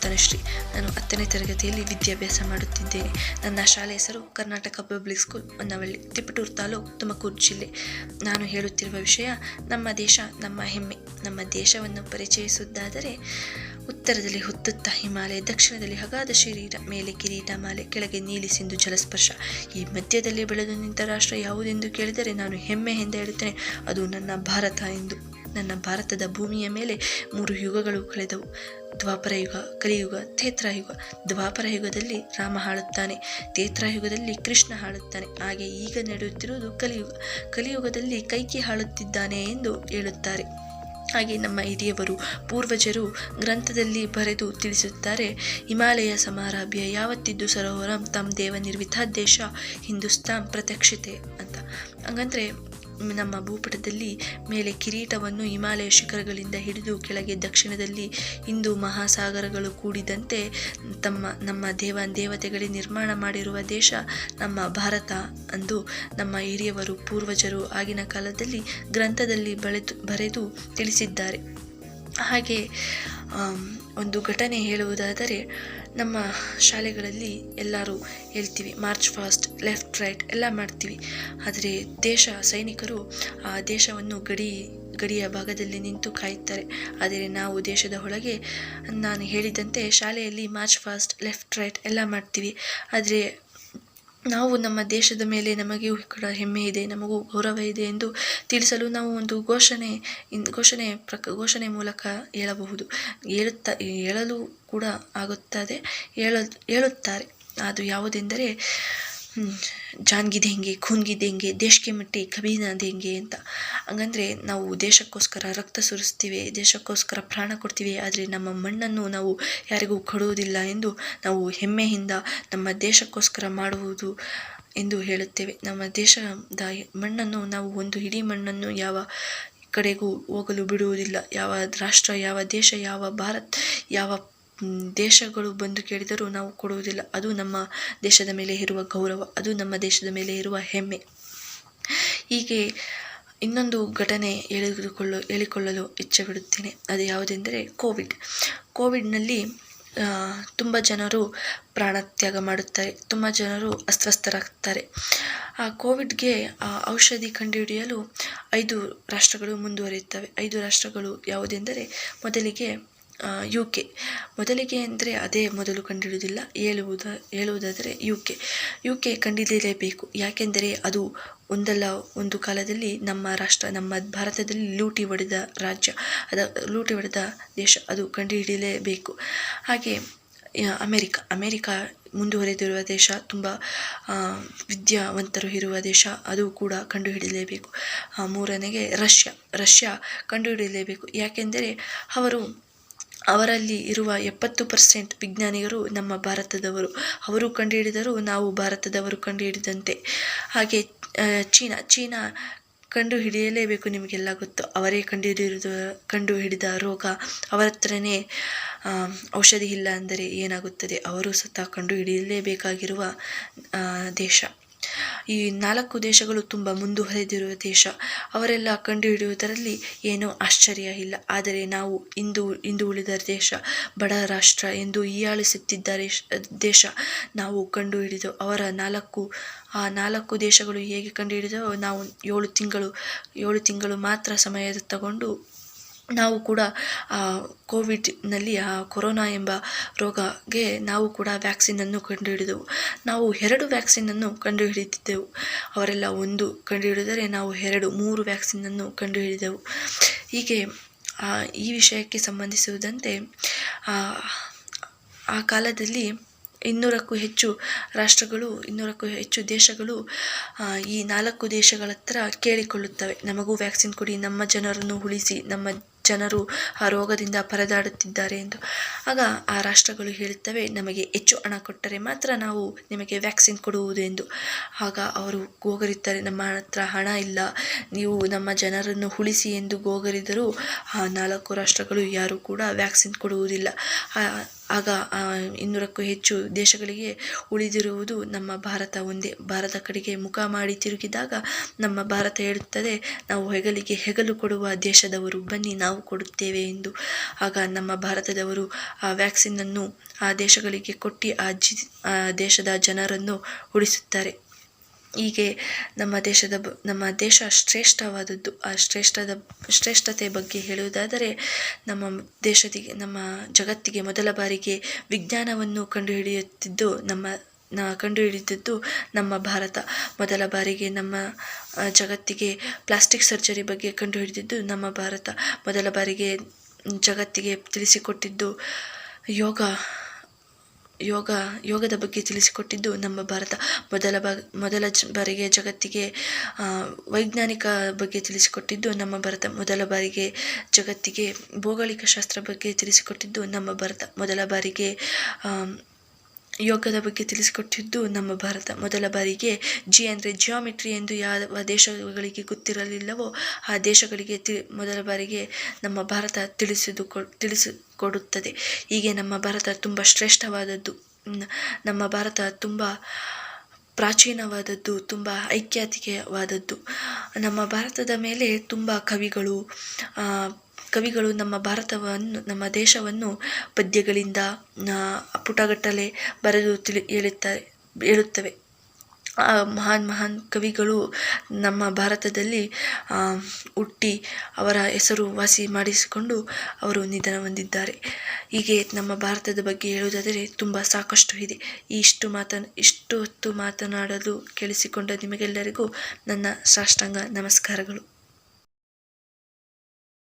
ತನುಶ್ರೀ ನಾನು ಹತ್ತನೇ ತರಗತಿಯಲ್ಲಿ ವಿದ್ಯಾಭ್ಯಾಸ ಮಾಡುತ್ತಿದ್ದೇನೆ. ನನ್ನ ಶಾಲೆ ಹೆಸರು ಕರ್ನಾಟಕ ಪಬ್ಲಿಕ್ ಸ್ಕೂಲ್, ಹೊನ್ನವಳ್ಳಿ ತಿಪಟೂರು ತಾಲೂಕು, ತುಮಕೂರು ಜಿಲ್ಲೆ. ನಾನು ಹೇಳುತ್ತಿರುವ ವಿಷಯ, ನಮ್ಮ ದೇಶ, ನಮ್ಮ ಹೆಮ್ಮೆ. ನಮ್ಮ ದೇಶವನ್ನು ಪರಿಚಯಿಸುವುದಾದರೆ, ಉತ್ತರದಲ್ಲಿ ಹುತ್ತುತ್ತ ಹಿಮಾಲಯ, ದಕ್ಷಿಣದಲ್ಲಿ ಹಗಾದ ಶರೀರ, ಮೇಲೆ ಕಿರೀಟ, ಮಾಲೆ, ಕೆಳಗೆ ನೀಲಿ ಸಿಂಧು ಜಲಸ್ಪರ್ಶ. ಈ ಮಧ್ಯದಲ್ಲಿ ಬೆಳೆದು ನಿಂತ ರಾಷ್ಟ್ರ ಯಾವುದೆಂದು ಕೇಳಿದರೆ ನಾನು ಹೆಮ್ಮೆ ಎಂದು ಹೇಳುತ್ತೇನೆ. ಅದು ನನ್ನ ಭಾರತ ಎಂದು. ನನ್ನ ಭಾರತದ ಭೂಮಿಯ ಮೇಲೆ ಮೂರು ಯುಗಗಳು ಕಳೆದವು. ದ್ವಾಪರ ಯುಗ, ಕಲಿಯುಗ ತೇತ್ರಾಯುಗ ದ್ವಾಪರ ಯುಗದಲ್ಲಿ ರಾಮ ಹಾಳುತ್ತಾನೆ ತೇತ್ರಾಯುಗದಲ್ಲಿ ಕೃಷ್ಣ ಹಾಳುತ್ತಾನೆ. ಹಾಗೆ ಈಗ ನಡೆಯುತ್ತಿರುವುದು ಕಲಿಯುಗ. ಕಲಿಯುಗದಲ್ಲಿ ಕೈಕಿ ಹಾಳುತ್ತಿದ್ದಾನೆ ಎಂದು ಹೇಳುತ್ತಾರೆ. ಹಾಗೆ ನಮ್ಮ ಹಿರಿಯವರು, ಪೂರ್ವಜರು ಗ್ರಂಥದಲ್ಲಿ ಬರೆದು ತಿಳಿಸುತ್ತಾರೆ, ಹಿಮಾಲಯ ಸಮಾರಾಭ್ಯ ಯಾವತ್ತಿದ್ದು ಸರೋವರಂ ತಮ್ಮ ದೇವ ನಿರ್ವಿತ ದೇಶ ಹಿಂದೂಸ್ತಾನ್ ಪ್ರತ್ಯಕ್ಷತೆ ಅಂತ. ಹಂಗಂದ್ರೆ ನಮ್ಮ ಭೂಪಟದಲ್ಲಿ ಮೇಲೆ ಕಿರೀಟವನ್ನು ಹಿಮಾಲಯ ಶಿಖರಗಳಿಂದ ಹಿಡಿದು ಕೆಳಗೆ ದಕ್ಷಿಣದಲ್ಲಿ ಹಿಂದೂ ಮಹಾಸಾಗರಗಳು ಕೂಡಿದಂತೆ ತಮ್ಮ, ನಮ್ಮ ದೇವ, ದೇವತೆಗಳೇ ನಿರ್ಮಾಣ ಮಾಡಿರುವ ದೇಶ ನಮ್ಮ ಭಾರತ ಅಂದು ನಮ್ಮ ಹಿರಿಯವರು, ಪೂರ್ವಜರು ಆಗಿನ ಕಾಲದಲ್ಲಿ ಗ್ರಂಥದಲ್ಲಿ ಬಳೆದು, ಬರೆದು ತಿಳಿಸಿದ್ದಾರೆ. ಹಾಗೆ ಒಂದು ಘಟನೆ ಹೇಳುವುದಾದರೆ ನಮ್ಮ ಶಾಲೆಗಳಲ್ಲಿ ಎಲ್ಲರೂ ಹೇಳ್ತೀವಿ ಮಾರ್ಚ್ ಫಾಸ್ಟ್ ಲೆಫ್ಟ್ ರೈಟ್ ಎಲ್ಲ ಮಾಡ್ತೀವಿ. ಆದರೆ ದೇಶ ಸೈನಿಕರು ಆ ದೇಶವನ್ನು ಗಡಿ, ಗಡಿಯ ಭಾಗದಲ್ಲಿ ನಿಂತು ಕಾಯುತ್ತಾರೆ. ಆದರೆ ನಾವು ದೇಶದ ಒಳಗೆ ನಾನು ಹೇಳಿದಂತೆ ಶಾಲೆಯಲ್ಲಿ ಮಾರ್ಚ್ ಫಾಸ್ಟ್ ಲೆಫ್ಟ್ ರೈಟ್ ಎಲ್ಲ ಮಾಡ್ತೀವಿ. ಆದರೆ ನಾವು ನಮ್ಮ ದೇಶದ ಮೇಲೆ ನಮಗೆ ಕೂಡ ಹೆಮ್ಮೆ ಇದೆ, ನಮಗೂ ಗೌರವ ಇದೆ ಎಂದು ತಿಳಿಸಲು ನಾವು ಒಂದು ಘೋಷಣೆ ಘೋಷಣೆ ಪ್ರಕ, ಘೋಷಣೆ ಮೂಲಕ ಹೇಳಬಹುದು. ಹೇಳುತ್ತಾ, ಹೇಳಲು ಕೂಡ ಆಗುತ್ತದೆ. ಹೇಳ, ಹೇಳುತ್ತಾರೆ. ಅದು ಯಾವುದೆಂದರೆ ಹ್ಮ್, ಜಾನ್ ಗಿದೆಂಗೆ ಖೂನ್ ಗಿದೆಂಗೆ ದೇಶಕ್ಕೆ ಮಟ್ಟಿ ಕಬೀನಾ ದೇಂಗೆ ಅಂತ. ಹಂಗಂದ್ರೆ ನಾವು ದೇಶಕ್ಕೋಸ್ಕರ ರಕ್ತ ಸುರಿಸ್ತೀವಿ ದೇಶಕ್ಕೋಸ್ಕರ ಪ್ರಾಣ ಕೊಡ್ತೀವಿ ಆದರೆ ನಮ್ಮ ಮಣ್ಣನ್ನು ನಾವು ಯಾರಿಗೂ ಕೊಡುವುದಿಲ್ಲ ಎಂದು ನಾವು ಹೆಮ್ಮೆಯಿಂದ ನಮ್ಮ ದೇಶಕ್ಕೋಸ್ಕರ ಮಾಡುವುದು ಎಂದು ಹೇಳುತ್ತೇವೆ. ನಮ್ಮ ದೇಶದ ಮಣ್ಣನ್ನು ನಾವು ಒಂದು ಇಡೀ ಮಣ್ಣನ್ನು ಯಾವ ಕಡೆಗೂ ಹೋಗಲು ಬಿಡುವುದಿಲ್ಲ. ಯಾವ ರಾಷ್ಟ್ರ ಯಾವ ದೇಶ ಯಾವ ಭಾರತ್ ಯಾವ ದೇಶಗಳು ಬಂದು ಕೇಳಿದರೂ ನಾವು ಕೊಡುವುದಿಲ್ಲ. ಅದು ನಮ್ಮ ದೇಶದ ಮೇಲೆ ಇರುವ ಗೌರವ, ಅದು ನಮ್ಮ ದೇಶದ ಮೇಲೆ ಇರುವ ಹೆಮ್ಮೆ. ಹೀಗೆ ಇನ್ನೊಂದು ಘಟನೆ ಹೇಳಿಕೊಳ್ಳು ಹೇಳಿಕೊಳ್ಳಲು ಇಚ್ಛೆಪಡುತ್ತೇನೆ. ಅದು ಯಾವುದೆಂದರೆ ಕೋವಿಡ್. ಕೋವಿಡ್ನಲ್ಲಿ ತುಂಬ ಜನರು ಪ್ರಾಣತ್ಯಾಗ ಮಾಡುತ್ತಾರೆ, ತುಂಬ ಜನರು ಅಸ್ವಸ್ಥರಾಗ್ತಾರೆ. ಆ ಕೋವಿಡ್ಗೆ ಔಷಧಿ ಕಂಡುಹಿಡಿಯಲು ಐದು ರಾಷ್ಟ್ರಗಳು ಮುಂದುವರಿಯುತ್ತವೆ. ಐದು ರಾಷ್ಟ್ರಗಳು ಯಾವುದೆಂದರೆ, ಮೊದಲಿಗೆ ಯು ಕೆ ಮೊದಲಿಗೆ ಅಂದರೆ ಅದೇ ಮೊದಲು ಕಂಡುಹಿಡಿಯುವುದಿಲ್ಲ ಹೇಳುವುದ, ಹೇಳುವುದಾದರೆ ಯು ಕೆ ಯು ಕೆ ಕಂಡಿದ್ದಿರಲೇಬೇಕು ಯಾಕೆಂದರೆ ಅದು ಒಂದಲ್ಲ, ಒಂದು ಕಾಲದಲ್ಲಿ ನಮ್ಮ ರಾಷ್ಟ್ರ, ನಮ್ಮ ಭಾರತದಲ್ಲಿ ಲೂಟಿ ಹೊಡೆದ ರಾಜ್ಯ, ಅದ, ಲೂಟಿ ಹೊಡೆದ ದೇಶ, ಅದು ಕಂಡುಹಿಡಿಯಲೇಬೇಕು ಹಾಗೆ ಅಮೇರಿಕ ಅಮೇರಿಕ ಮುಂದುವರೆದಿರುವ ದೇಶ, ತುಂಬ ವಿದ್ಯಾವಂತರು ಇರುವ ದೇಶ, ಅದು ಕೂಡ ಕಂಡುಹಿಡಿಯಲೇಬೇಕು ಮೂರನೆಗೆ ರಷ್ಯಾ ರಷ್ಯಾ ಕಂಡುಹಿಡಿಯಲೇಬೇಕು ಯಾಕೆಂದರೆ ಅವರು ಅವರಲ್ಲಿ ಇರುವ ಎಪ್ಪತ್ತು ಪರ್ಸೆಂಟ್ ವಿಜ್ಞಾನಿಗಳು ನಮ್ಮ ಭಾರತದವರು. ಅವರು ಕಂಡುಹಿಡಿದರು ನಾವು ಭಾರತದವರು ಕಂಡುಹಿಡಿದಂತೆ. ಹಾಗೆ ಚೀನಾ ಚೀನಾ ಕಂಡು ಹಿಡಿಯಲೇಬೇಕು ನಿಮಗೆಲ್ಲ ಗೊತ್ತು. ಅವರೇ ಕಂಡುಹಿಡಿದ ಕಂಡು ಹಿಡಿದ ರೋಗ ಅವರ ಹತ್ರನೇ ಔಷಧಿ ಇಲ್ಲ ಅಂದರೆ ಏನಾಗುತ್ತದೆ? ಅವರು ಸತ ಕಂಡು ಹಿಡಿಯಲೇಬೇಕಾಗಿರುವ ದೇಶ. ಈ ನಾಲ್ಕು ದೇಶಗಳು ತುಂಬ ಮುಂದುವರೆದಿರುವ ದೇಶ. ಅವರೆಲ್ಲ ಕಂಡುಹಿಡಿಯುವುದರಲ್ಲಿ ಏನೂ ಆಶ್ಚರ್ಯ ಇಲ್ಲ. ಆದರೆ ನಾವು ಇಂದು ಇಂದು ಉಳಿದ ದೇಶ, ಬಡ ರಾಷ್ಟ್ರ ಎಂದು ಹೀಯಾಳಿಸುತ್ತಿದ್ದ ದೇಶ ನಾವು ಕಂಡುಹಿಡಿದು, ಅವರ ನಾಲ್ಕು, ಆ ನಾಲ್ಕು ದೇಶಗಳು ಹೇಗೆ ಕಂಡುಹಿಡಿದೋ ನಾವು ಏಳು ತಿಂಗಳು ಏಳು ತಿಂಗಳು ಮಾತ್ರ ಸಮಯ ತಗೊಂಡು ನಾವು ಕೂಡ ಕೋವಿಡ್ನಲ್ಲಿ ಆ ಕೊರೋನಾ ಎಂಬ ರೋಗಕ್ಕೆ ನಾವು ಕೂಡ ವ್ಯಾಕ್ಸಿನನ್ನು ಕಂಡುಹಿಡಿದೆವು. ನಾವು ಎರಡು ವ್ಯಾಕ್ಸಿನನ್ನು ಕಂಡುಹಿಡಿದಿದ್ದೆವು. ಅವರೆಲ್ಲ ಒಂದು ಕಂಡುಹಿಡಿದರೆ ನಾವು ಎರಡು, ಮೂರು ವ್ಯಾಕ್ಸಿನನ್ನು ಕಂಡುಹಿಡಿದೆವು. ಹೀಗೆ ಈ ವಿಷಯಕ್ಕೆ ಸಂಬಂಧಿಸುವುದಂತೆ ಆ ಕಾಲದಲ್ಲಿ ಇನ್ನೂರಕ್ಕೂ ಹೆಚ್ಚು ರಾಷ್ಟ್ರಗಳು, ಇನ್ನೂರಕ್ಕೂ ಹೆಚ್ಚು ದೇಶಗಳು ಈ ನಾಲ್ಕು ದೇಶಗಳ ಹತ್ರ ಕೇಳಿಕೊಳ್ಳುತ್ತವೆ. ನಮಗೂ ವ್ಯಾಕ್ಸಿನ್ ಕೊಡಿ, ನಮ್ಮ ಜನರನ್ನು ಉಳಿಸಿ, ನಮ್ಮ ಜನರು ಆ ರೋಗದಿಂದ ಪರದಾಡುತ್ತಿದ್ದಾರೆ ಎಂದು. ಆಗ ಆ ರಾಷ್ಟ್ರಗಳು ಹೇಳುತ್ತವೆ ನಮಗೆ ಹೆಚ್ಚು ಹಣ ಕೊಟ್ಟರೆ ಮಾತ್ರ ನಾವು ನಿಮಗೆ ವ್ಯಾಕ್ಸಿನ್ ಕೊಡುವುದು ಎಂದು. ಆಗ ಅವರು ಗೋಗರಿದ್ದಾರೆ, ನಮ್ಮ ಹತ್ರ ಹಣ ಇಲ್ಲ, ನೀವು ನಮ್ಮ ಜನರನ್ನು ಉಳಿಸಿ ಎಂದು ಗೋಗರಿದರೂ. ಆ ನಾಲ್ಕು ರಾಷ್ಟ್ರಗಳು ಯಾರೂ ಕೂಡ ವ್ಯಾಕ್ಸಿನ್ ಕೊಡುವುದಿಲ್ಲ. ಆಗ ಇನ್ನೂರಕ್ಕೂ ಹೆಚ್ಚು ದೇಶಗಳಿಗೆ ಉಳಿದಿರುವುದು ನಮ್ಮ ಭಾರತ ಒಂದೇ. ಭಾರತ ಕಡೆಗೆ ಮುಖ ಮಾಡಿ ತಿರುಗಿದಾಗ ನಮ್ಮ ಭಾರತ ಹೇಳುತ್ತದೆ, ನಾವು ಹೆಗಲಿಗೆ ಹೆಗಲು ಕೊಡುವ ದೇಶದವರು ಬನ್ನಿ, ನಾವು ಕೊಡುತ್ತೇವೆ ಎಂದು. ಆಗ ನಮ್ಮ ಭಾರತದವರು ಆ ವ್ಯಾಕ್ಸಿನನ್ನು ಆ ದೇಶಗಳಿಗೆ ಕೊಟ್ಟು, ಆ ಆ ದೇಶದ ಜನರನ್ನು ಉಳಿಸುತ್ತಾರೆ. ಹೀಗೆ ನಮ್ಮ ದೇಶದ ಬ, ನಮ್ಮ ದೇಶ ಶ್ರೇಷ್ಠವಾದದ್ದು, ಆ ಶ್ರೇಷ್ಠದ, ಶ್ರೇಷ್ಠತೆ ಬಗ್ಗೆ ಹೇಳುವುದಾದರೆ ನಮ್ಮ ದೇಶದಿಗೆ, ನಮ್ಮ ಜಗತ್ತಿಗೆ ಮೊದಲ ಬಾರಿಗೆ ವಿಜ್ಞಾನವನ್ನು ಕಂಡುಹಿಡಿಯುತ್ತಿದ್ದು ನಮ್ಮ ಕಂಡುಹಿಡಿದಿದ್ದು ನಮ್ಮ ಭಾರತ. ಮೊದಲ ಬಾರಿಗೆ ನಮ್ಮ ಜಗತ್ತಿಗೆ ಪ್ಲಾಸ್ಟಿಕ್ ಸರ್ಜರಿ ಬಗ್ಗೆ ಕಂಡುಹಿಡಿದಿದ್ದು ನಮ್ಮ ಭಾರತ. ಮೊದಲ ಬಾರಿಗೆ ಜಗತ್ತಿಗೆ ತಿಳಿಸಿಕೊಟ್ಟಿದ್ದು ಯೋಗ. ಯೋಗ, ಯೋಗದ ಬಗ್ಗೆ ತಿಳಿಸಿಕೊಟ್ಟಿದ್ದು ನಮ್ಮ ಭಾರತ. ಮೊದಲ ಬಾ ಮೊದಲ ಬಾರಿಗೆ ಜಗತ್ತಿಗೆ ವೈಜ್ಞಾನಿಕ ಬಗ್ಗೆ ತಿಳಿಸಿಕೊಟ್ಟಿದ್ದು ನಮ್ಮ ಭಾರತ. ಮೊದಲ ಬಾರಿಗೆ ಜಗತ್ತಿಗೆ ಭೌಗೋಳಿಕ ಶಾಸ್ತ್ರ ಬಗ್ಗೆ ತಿಳಿಸಿಕೊಟ್ಟಿದ್ದು ನಮ್ಮ ಭಾರತ. ಮೊದಲ ಬಾರಿಗೆ ಯೋಗದ ಬಗ್ಗೆ ತಿಳಿಸಿಕೊಟ್ಟಿದ್ದು, ನಮ್ಮ ಭಾರತ ಮೊದಲ ಬಾರಿಗೆ ಜಿ ಅಂದರೆ ಜಿಯೋಮೆಟ್ರಿ ಎಂದು ಯಾವ ದೇಶಗಳಿಗೆ ಗೊತ್ತಿರಲಿಲ್ಲವೋ, ಆ ದೇಶಗಳಿಗೆ ತಿ, ಮೊದಲ ಬಾರಿಗೆ ನಮ್ಮ ಭಾರತ ತಿಳಿಸಿದು ಕೊ, ತಿಳಿಸಿಕೊಡುತ್ತದೆ. ಹೀಗೆ ನಮ್ಮ ಭಾರತ ತುಂಬ ಶ್ರೇಷ್ಠವಾದದ್ದು ನಮ್ಮ ಭಾರತ ತುಂಬ ಪ್ರಾಚೀನವಾದದ್ದು, ತುಂಬ ಐಕ್ಯತೆಯವಾದದ್ದು ನಮ್ಮ ಭಾರತದ ಮೇಲೆ ತುಂಬ ಕವಿಗಳು ಕವಿಗಳು ನಮ್ಮ ಭಾರತವನ್ನು, ನಮ್ಮ ದೇಶವನ್ನು ಪದ್ಯಗಳಿಂದ ಪುಟಗಟ್ಟಲೆ ಬರೆದು ತಿಳಿ ಹೇಳುತ್ತಾರೆ ಹೇಳುತ್ತವೆ. ಆ, ಮಹಾನ್ ಮಹಾನ್ ಕವಿಗಳು ನಮ್ಮ ಭಾರತದಲ್ಲಿ ಹುಟ್ಟಿ ಅವರ ಹೆಸರು ವಾಸಿ ಮಾಡಿಸಿಕೊಂಡು ಅವರು ನಿಧನ ಹೊಂದಿದ್ದಾರೆ. ಹೀಗೆ ನಮ್ಮ ಭಾರತದ ಬಗ್ಗೆ ಹೇಳುವುದಾದರೆ ತುಂಬ ಸಾಕಷ್ಟು ಇದೆ. ಇಷ್ಟು ಮಾತನ್, ಇಷ್ಟು ಹೊತ್ತು ಮಾತನಾಡಲು ಕೇಳಿಸಿಕೊಂಡ ನಿಮಗೆಲ್ಲರಿಗೂ ನನ್ನ ಸಾಷ್ಟಾಂಗ ನಮಸ್ಕಾರಗಳು.